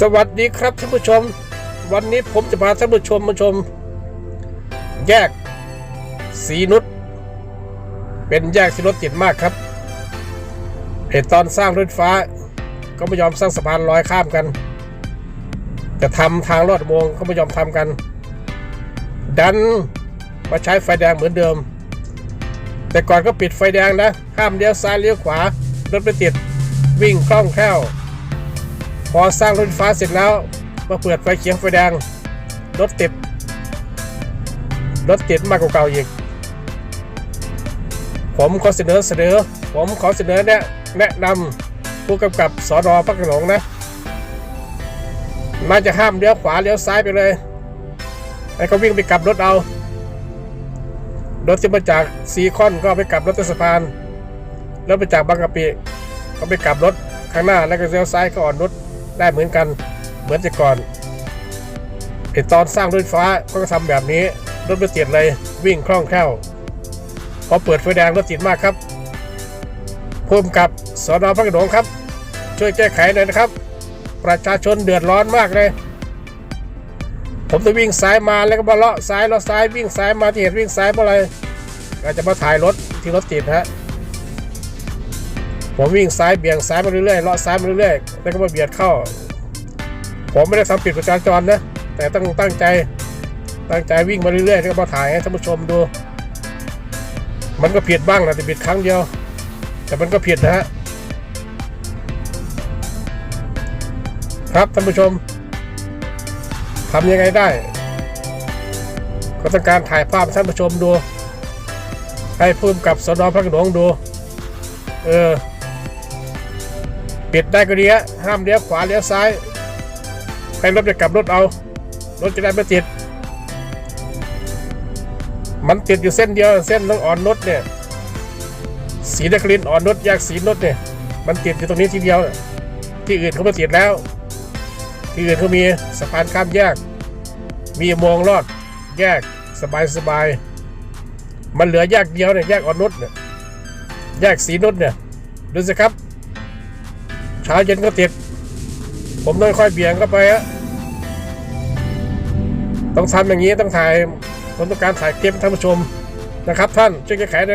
สวัสดีครับท่านผู้ชม วันนี้ผมจะพาท่านผู้ชมมาชม แยกสีนุชเป็นแยกสีรถติดมากครับเหตุตอนสร้างรถไฟฟ้า ก็ไม่ยอมสร้างสะพานลอยข้ามกัน จะทำทางลอดอุโมงก็ไม่ยอมทำกัน ดันมาใช้ไฟแดงเหมือนเดิม แต่ก่อนก็ปิดไฟแดงนะห้ามเลี้ยวซ้ายเลี้ยวขวารถไม่ติดวิ่งคล่องแคล่ว พอสร้างรถไฟฟ้าเสร็จแล้ว มาเปิดไฟเขียวไฟแดงรถติดรถติดมากกว่าเก่าอีก ผมขอเสนอเสนอ ผมขอเสนอแนะแนะนำผู้กำกับสอนอพระโขนงนะน่าจะห้ามเลี้ยวขวาเลี้ยวซ้ายไปเลยไอ้ก็วิ่งไปกลับรถเอา รถที่มาจากซีคอนก็ไปกลับรถสะพาน แล้วไปจากบางกะปิก็ไปกลับรถข้างหน้าแล้วก็เลี้ยวซ้ายก็อ่อนรถ ได้เหมือนกันเหมือนแต่ก่อนไอตอนสร้างรถไฟฟ้าก็ทำแบบนี้รถไม่ติดเลยวิ่งคล่องแคล่วพอเปิดไฟแดงรถติดมากครับพุ่มกับสอนอพระโขนงครับ ช่วยแก้ไขหน่อยนะครับ ประชาชนเดือดร้อนมากเลย ผมจะวิ่งซ้ายมาแล้วก็มาเลาะซ้ายเลาะซ้ายวิ่งซ้ายมาที่เห็นวิ่งซ้ายเพราะอะไรอาจจะมาถ่ายรถที่รถติดฮะ ผมวิ่งซ้ายเบี่ยงซ้ายมาเรื่อยๆเลาะซ้ายมาเรื่อยๆแล้วก็มาเบียดเข้า ผมไม่ได้ทำผิดประจราจรนะแต่ต้องตั้งใจตั้งใจวิ่งมาเรื่อยๆแล้วก็มาถ่ายให้ท่านผู้ชมดู มันก็ผิดบ้างนะแต่ผิดครั้งเดียว แต่มันก็ผิดนะฮะครับท่านผู้ชมทำยังไงได้ก็ต้องการถ่ายภาพให้ท่านผู้ชมดู ให้พุ่มกับสนพระโขนงดู เออ ปิดได้ก็ดีฮะห้ามเลี้ยวขวาเลี้ยวซ้าย ให้รถจะกลับรถเอา รถจะได้ไม่ติด มันติดอยู่เส้นเดียวเส้นต้องอ่อนนุชเนี่ย สีนครินอ่อนนุชแยกสีนุชเนี่ย มันติดอยู่ตรงนี้ทีเดียว ที่อื่นเขาไม่ติดแล้ว ที่อื่นเขามีสะพานข้ามแยก มีอุโมงลอดแยกสบายสบายมันเหลือแยกเดียวเนี่ยแยกอ่อนนุชเนี่ยแยกสีนุชเนี่ยดูสิครับ เช้าเย็นก็ติด ผมต้องค่อยเบี่ยงเข้าไปฮะต้องทำอย่างนี้ต้องถ่ายผมต้องการถ่ายเก็บท่านผู้ชมนะครับ ท่านช่วยแก้ไขหน่อย